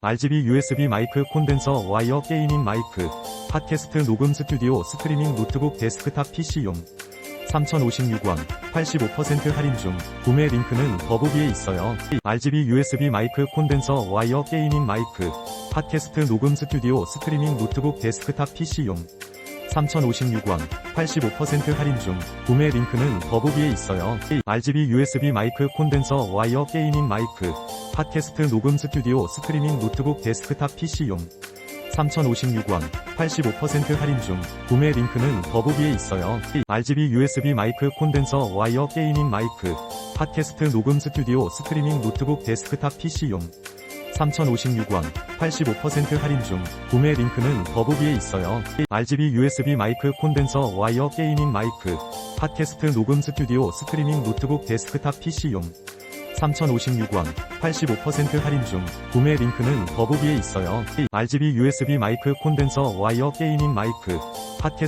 RGB USB 마이크 콘덴서 와이어 게이밍 마이크 팟캐스트 녹음 스튜디오 스트리밍 노트북 데스크탑 PC용. 3056원 85% 할인 중. 구매 링크는 더보기에 있어요. RGB USB 마이크 콘덴서 와이어 게이밍 마이크 팟캐스트 녹음 스튜디오 스트리밍 노트북 데스크탑 PC용 3056원 85% 할인 중 구매 링크는 더보기에 있어요. RGB USB 마이크 콘덴서 와이어 게이밍 마이크 팟캐스트 녹음 스튜디오 스트리밍 노트북 데스크탑 PC용 3056원 85% 할인 중 구매 링크는 더보기에 있어요. RGB USB 마이크 콘덴서 와이어 게이밍 마이크 팟캐스트 녹음 스튜디오 스트리밍 노트북 데스크탑 PC용 3056원 85% 할인 중 구매 링크는 더보기에 있어요. RGB USB 마이크 콘덴서 와이어 게이밍 마이크 팟캐스트 녹음 스튜디오 스트리밍 노트북 데스크탑 PC용 3056원 85% 할인 중 구매 링크는 더보기에 있어요. RGB USB 마이크 콘덴서 와이어 게이밍 마이크 팟캐스트